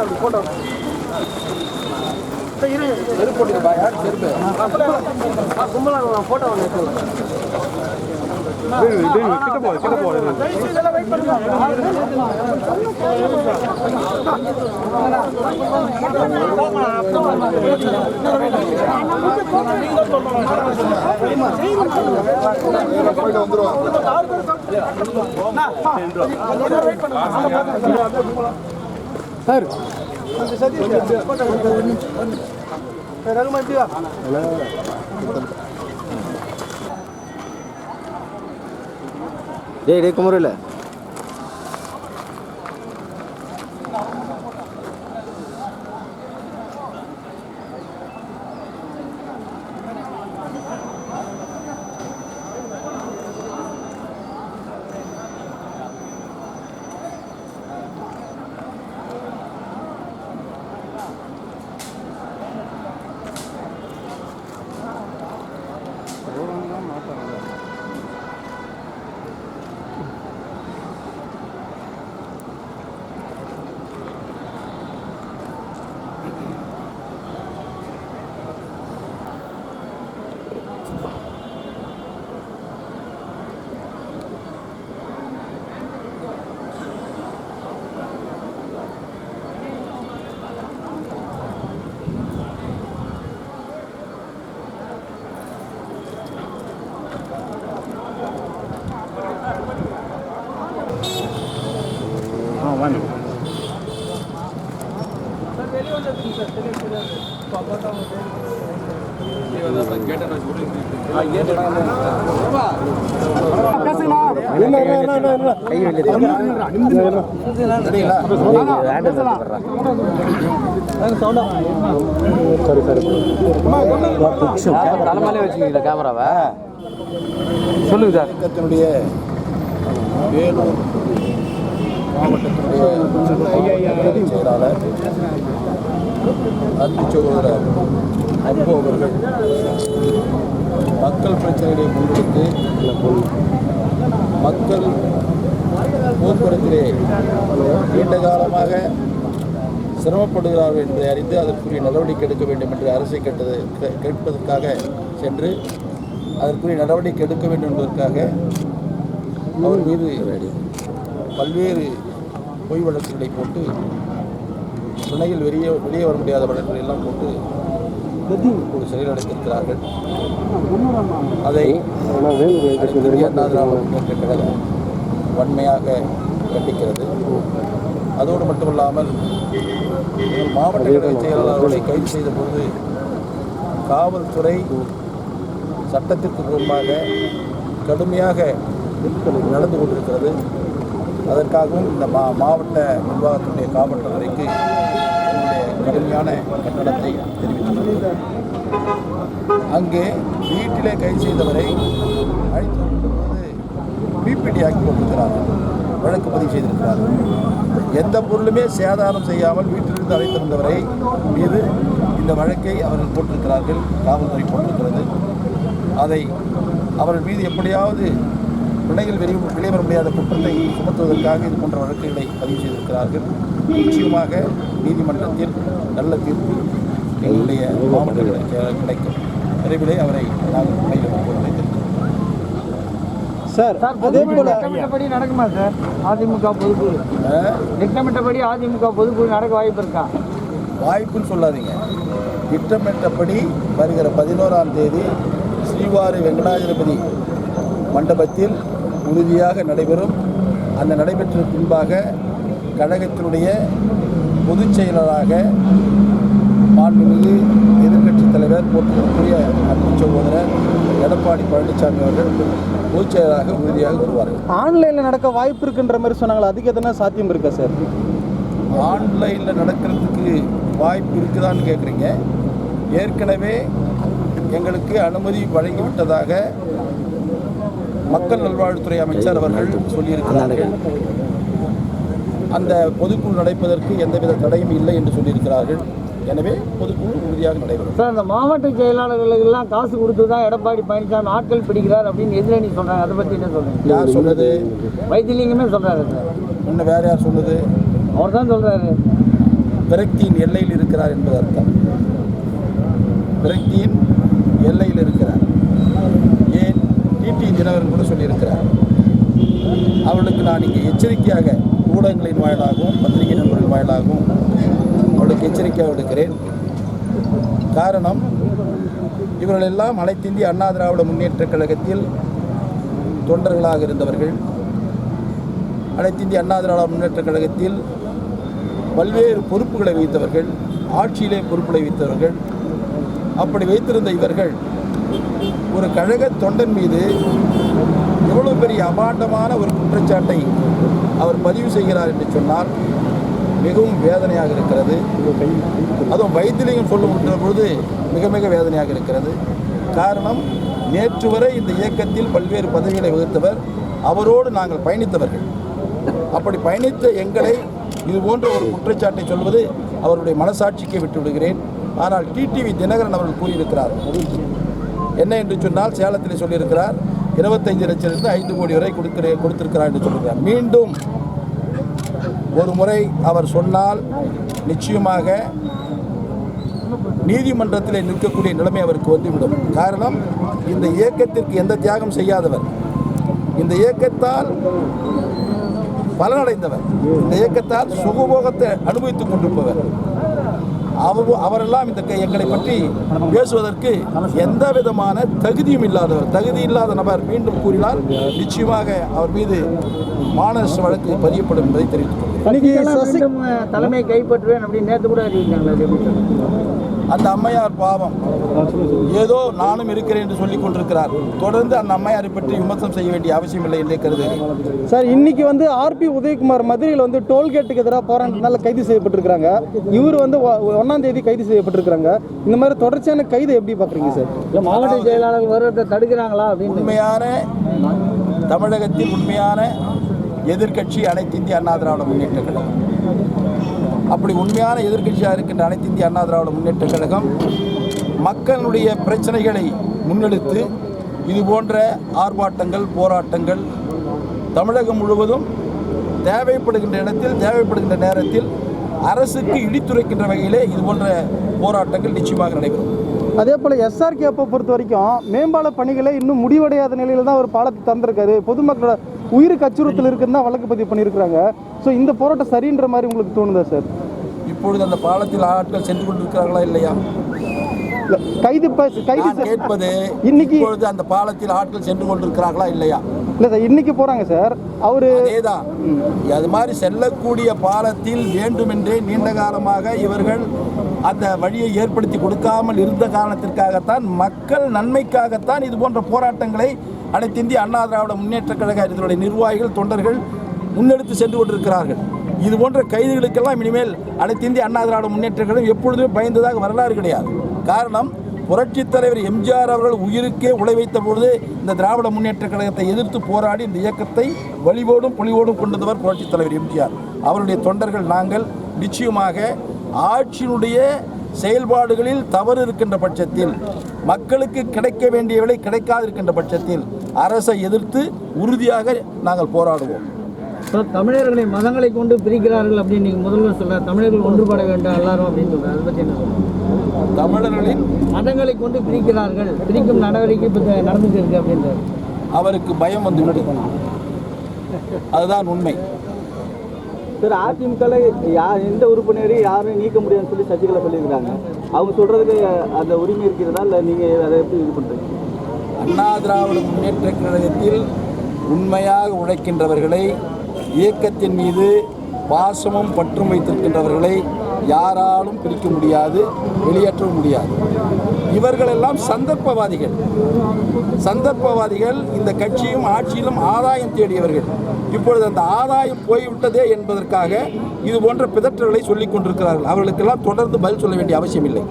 தரலாம் அப்படி போட்டோ செருப்பு போட்டுக்கப்பா யார் செருப்பு? கும்பலாக ஃபோட்டோ ஒன்று கிட்ட போகுது கிட்ட போகுது எல்லாம் வெயிட் சார் கொஞ்சம் சதீஷ் ரகுமா டேய் டேய் குமரில் தலைமையிலே வச்சுக்கிறீங்களா கேமராவை சொல்லுங்க சார். இயக்கத்தினுடைய வேலூர் மாவட்டத்தினுடைய செயலாளர் அன்பு சகோதரர் அன்பு அவர்கள் மக்கள் பிரச்சனைகளை முன்வைத்து மக்கள் போக்குவரத்திலே நீண்ட காலமாக சிரமப்படுகிறார்கள் என்பதை அறிந்து அதற்குரிய நடவடிக்கை எடுக்க வேண்டும் என்று அரசை கேட்டது கேட்பதற்காக சென்று அதற்குரிய நடவடிக்கை எடுக்க வேண்டும் என்பதற்காக அவர் மீது பல்வேறு பொய் வழக்குகளை போட்டு துணையில் வெளியே வெளியே வர முடியாத வழக்குகளை எல்லாம் போட்டு ஒரு சிறையில் அடைத்திருக்கிறார்கள் அதை கழகம் வன்மையாக கண்டிக்கிறது. அதோடு மட்டுமல்லாமல் மாவட்ட கழக செயலாளர் கைது செய்த பொழுது காவல்துறை சட்டத்திற்கு முன்பாக கடுமையாக நடந்து கொண்டிருக்கிறது. அதற்காகவும் இந்த மா மாவட்ட நிர்வாகத்தினுடைய காவல்துறைக்கு கடுமையான கண்டனத்தை தெரிவித்துள்ளது. அங்கே வீட்டிலே கைது செய்தவரை அழைத்து வரும்போது பிபிடி ஆக்கி கொண்டிருக்கிறார்கள். வழக்கு பதிவு செய்திருக்கிறார்கள். எந்த பொருளுமே சேதாரம் செய்யாமல் வீட்டிலிருந்து அழைத்து மீது இந்த வழக்கை அவர்கள் போட்டிருக்கிறார்கள் காவல்துறை போட்டிருக்கிறது. அதை அவர்கள் மீது எப்படியாவது பிணையில் வெளியே வெளியே வர முடியாத குற்றத்தை சுமத்துவதற்காக இது போன்ற வழக்குகளை பதிவு செய்திருக்கிறார்கள். நிச்சயமாக நீதிமன்றத்தில் நல்ல தீர்ப்பு எங்களுடைய மாவட்டங்களுக்கு கிடைக்கும். விரைவிலே அவரை நாங்கள் பிணையில் வைத்திருக்கிறோம் சார் அதே போல திட்டமிட்டபடி நடக்குமா சார்? அதிமுக பொதுக்குழு. திட்டமிட்டபடி அதிமுக பொதுக்குழு நடக்க வாய்ப்பு இருக்கா? வாய்ப்புன்னு சொல்லாதீங்க. திட்டமிட்டபடி வருகிற பதினோராம் தேதி ஸ்ரீவாரி வெங்கடாஜலபதி மண்டபத்தில் உறுதியாக நடைபெறும். அந்த நடைபெற்ற பின்பாக கழகத்தினுடைய பொதுச் செயலராக மாண்புமிகு எதிர்க்கட்சித் தலைவர் போற்றுதற்குரிய அன்பு சகோதரர் எடப்பாடி பழனிசாமி அவர்கள் பொதுச் செயலராக உறுதியாக வருவார்கள். ஆன்லைனில் நடக்க வாய்ப்பு இருக்குன்ற மாதிரி சொன்னாங்களா அதுக்கு எதனா சாத்தியம் இருக்கா சார்? ஆன்லைனில் நடக்கிறதுக்கு வாய்ப்பு இருக்குதான்னு கேட்குறீங்க ஏற்கனவே எங்களுக்கு அனுமதி வழங்கிவிட்டதாக மக்கள் நல்வாழ்வுத்துறை அமைச்சர் அவர்கள் சொல்லியிருக்கிறார்கள். அந்த பொதுக்குழு நடப்பதற்கு எந்தவித தடையும் இல்லை என்று சொல்லியிருக்கிறார்கள். எனவே பொதுக்குழு உறுதியாக நடைபெறும். சார் இந்த மாவட்ட செயலாளர்களுக்கெல்லாம் காசு கொடுத்து தான் எடப்பாடி பழனிசாமி ஆட்கள் பிடிக்கிறார் அப்படின்னு எதிரணி சொல்றாங்க. அதை பத்தி என்ன சொல்றீங்க? யார் சொன்னது வைத்திலிங்கமே சொல்றாரு சார். இன்னும் வேற யார் சொல்லுது அவர் தான் சொல்றாரு. விரக்தியின் எல்லையில் இருக்கிறார் என்பது அர்த்தம் விரக்தியின் எல்லையில் இருக்கிறார். டிடி தினகரன் கூட சொல்லியிருக்கிறார். அவளுக்கு நான் இங்கே எச்சரிக்கையாக ஊடகங்களின் வாயிலாகவும் பத்திரிகை நண்பர்கள் வாயிலாகவும் அவளுக்கு எச்சரிக்கையாக விடுக்கிறேன். காரணம் இவர்கள் எல்லாம் அனைத்திந்திய அண்ணா திராவிட முன்னேற்ற கழகத்தில் தொண்டர்களாக இருந்தவர்கள். அனைத்திந்திய அண்ணா திராவிட முன்னேற்றக் கழகத்தில் பல்வேறு பொறுப்புகளை வைத்தவர்கள் ஆட்சியிலே பொறுப்புகளை வைத்தவர்கள். அப்படி வைத்திருந்த இவர்கள் ஒரு கழக தொண்டன் மீது எவ்வளவு பெரிய அபாண்டமான ஒரு குற்றச்சாட்டை அவர் பதிவு செய்கிறார் என்று சொன்னால் மிகவும் வேதனையாக இருக்கிறது. அதுவும் வைத்திலிங்கம் சொல்லுகின்ற பொழுது மிக மிக வேதனையாக இருக்கிறது. காரணம் நேற்று வரை இந்த இயக்கத்தில் பல்வேறு பதவிகளை வகுத்தவர் அவரோடு நாங்கள் பயணித்தவர்கள். அப்படி பயணித்த எங்களை இது போன்ற ஒரு குற்றச்சாட்டை சொல்வது அவருடைய மனசாட்சிக்கு விட்டு விடுகிறேன் ஆனால் டிடிவி தினகரன் அவர்கள் கூறியிருக்கிறார். என்ன என்று சொன்னால் சேலத்தில் சொல்லியிருக்கிறார் இருபத்தைந்து லட்சத்திலிருந்து ஐந்து கோடி வரை கொடுக்கிற கொடுத்திருக்கிறார் என்று சொல்லுகிறார் மீண்டும் ஒரு முறை அவர் சொன்னால் நிச்சயமாக நீதிமன்றத்தில் நிற்கக்கூடிய நிலைமை அவருக்கு வந்துவிடும். காரணம் இந்த இயக்கத்திற்கு எந்த தியாகம் செய்யாதவர். இந்த இயக்கத்தால் பலனடைந்தவர். இந்த இயக்கத்தால் சுகபோகத்தை அனுபவித்துக் கொண்டிருப்பவர். அவர் அவரெல்லாம் இந்த எங்களை பற்றி பேசுவதற்கு எந்த விதமான தகுதியும் இல்லாதவர். தகுதி இல்லாத நபர் மீண்டும் கூறினால் நிச்சயமாக அவர் மீது மானஸ் வழக்கு பதியப்படும் என்பதை தெரிவித்துக் கொள்கிறேன். தலைமை கைப்பற்றுவேன் அப்படின்னு நேற்று கூட அறிவிக்கிறாங்களா அந்த அம்மையார் பாவம். ஏதோ நானும் இருக்கிறேன் என்று சொல்லிக் கொண்டிருக்கிறார். தொடர்ந்து அந்த அம்மையாரை பற்றி விமர்சனம் செய்ய வேண்டிய அவசியம் இல்லை என்றே கருதுகிறேன். சார் இன்னைக்கு வந்து ஆர்பி உதயகுமார் மதுரையில் வந்து டோல்கேட்டுக்கு எதிராக போராட்டத்தினால கைது செய்யப்பட்டிருக்கிறாங்க. இவர் வந்து ஒ- ஒண்ணாம் தேதி கைது செய்யப்பட்டிருக்கிறாங்க. இந்த மாதிரி தொடர்ச்சியான கைது எப்படி பார்க்குறீங்க சார்? இல்ல மாவட்ட செயலாளர் வருவதை தடுக்கிறாங்களா அப்படின்னு. உண்மையான தமிழகத்தில் உண்மையான எதிர்க்கட்சி அனைத்து இந்திய அண்ணா திராவிட முன்னேற்ற கழகம். அப்படி உண்மையான எதிர்க்கட்சியாக இருக்கின்ற அனைத்து இந்திய அண்ணா திராவிட முன்னேற்ற கழகம் மக்களுடைய பிரச்சனைகளை முன்னெடுத்து இது போன்ற ஆர்ப்பாட்டங்கள் போராட்டங்கள் தமிழகம் முழுவதும் தேவைப்படுகின்ற இடத்தில் தேவைப்படுகின்ற நேரத்தில் அரசுக்கு இடித்துரைக்கின்ற வகையிலே இது போன்ற போராட்டங்கள் நிச்சயமாக நடைபெறும். அதே போல் எஸ்ஆர்கே அப்போ பொறுத்த வரைக்கும் மேம்பால பணிகளை இன்னும் முடிவடையாத நிலையில் தான் ஒரு பாலத்தை தந்திருக்காரு பொதுமக்களோட உயிருக்கு அச்சுறுத்தல் இருக்குன்னு தான் வழக்கு பதிவு பண்ணியிருக்கிறாங்க. ஸோ இந்த போராட்டம் சரின்ற மாதிரி உங்களுக்கு தோணுதா சார் இப்பொழுது அந்த பாலத்தில் ஆட்கள் சென்று கொண்டிருக்கிறார்களா இல்லையா? இல்ல, கைது கைது கேட்பது இன்னைக்கு இப்பொழுது அந்த பாலத்தில் ஆட்கள் சென்று கொண்டிருக்கிறார்களா இல்லையா? இல்லை சார் இன்னைக்கு போகிறாங்க சார் அவர் அதேதான். அது மாதிரி செல்லக்கூடிய பாலத்தில் வேண்டுமென்றே நீண்ட காலமாக இவர்கள் அந்த வழியை ஏற்படுத்தி கொடுக்காமல் இருந்த காரணத்திற்காகத்தான் மக்கள் நன்மைக்காகத்தான் இது போன்ற போராட்டங்களை அனைத்து இந்திய அண்ணா திராவிட முன்னேற்ற கழக இதனுடைய நிர்வாகிகள் தொண்டர்கள் முன்னெடுத்து சென்று கொண்டிருக்கிறார்கள். இது போன்ற கைதுகளுக்கெல்லாம் இனிமேல் அனைத்து இந்திய அண்ணா திராவிட முன்னேற்ற கழகம் எப்பொழுதுமே பயந்ததாக வரலாறு கிடையாது. காரணம் புரட்சித் தலைவர் எம்ஜிஆர் அவர்கள் உயிருக்கே உழை வைத்த பொழுது இந்த திராவிட முன்னேற்ற கழகத்தை எதிர்த்து போராடி இந்த இயக்கத்தை வலிவோடும் பொலிவோடும் கொண்டு வந்தவர் புரட்சித் தலைவர் எம்ஜிஆர். அவருடைய தொண்டர்கள் நாங்கள் நிச்சயமாக ஆட்சியினுடைய செயல்பாடுகளில் தவறு இருக்கின்ற பட்சத்தில் மக்களுக்கு கிடைக்க வேண்டிய விலை கிடைக்காதிருக்கின்ற பட்சத்தில் அரசை எதிர்த்து உறுதியாக நாங்கள் போராடுவோம். தமிழர்களை மதங்களை கொண்டு பிரிக்கிறார்கள் அப்படின்னு நீங்க முதல்வர் சொல்ற தமிழர்கள் ஒன்றுபட வேண்டும் எல்லாரும் அப்படின்னு சொல்றாரு அதை பத்தி என்ன தமிழர்களின் மதங்களை கொண்டு பிரிக்கிறார்கள் பிரிக்கும் நடவடிக்கை இப்போ நடந்துட்டு இருக்கு அப்படின்றாரு. அவருக்கு பயம் வந்து விட்டது அதுதான் உண்மை. சார் அதிமுகல யார் எந்த உறுப்பினரையும் யாரும் நீக்க முடியாதுன்னு சொல்லி சசிகலா சொல்லியிருக்காங்க அவங்க சொல்றதுக்கு அந்த உரிமை இருக்கிறதா இல்லை நீங்கள் அதை எப்படி இது பண்ணுறீங்க அண்ணா திராவிட முன்னேற்ற கழகத்தில் உண்மையாக உழைக்கின்றவர்களை இயக்கத்தின் மீது பாசமும் பற்றும் வைத்திருக்கின்றவர்களை யாராலும் பிரிக்க முடியாது வெளியேற்றவும் முடியாது. இவர்களெல்லாம் சந்தர்ப்பவாதிகள். சந்தர்ப்பவாதிகள் இந்த கட்சியும் ஆட்சியிலும் ஆதாயம் தேடியவர்கள். இப்பொழுது அந்த ஆதாயம் போய்விட்டதே என்பதற்காக இது போன்ற பிதற்றல்களை சொல்லிக் கொண்டிருக்கிறார்கள் அவர்களுக்கெல்லாம் தொடர்ந்து பதில் சொல்ல வேண்டிய அவசியம் இல்லை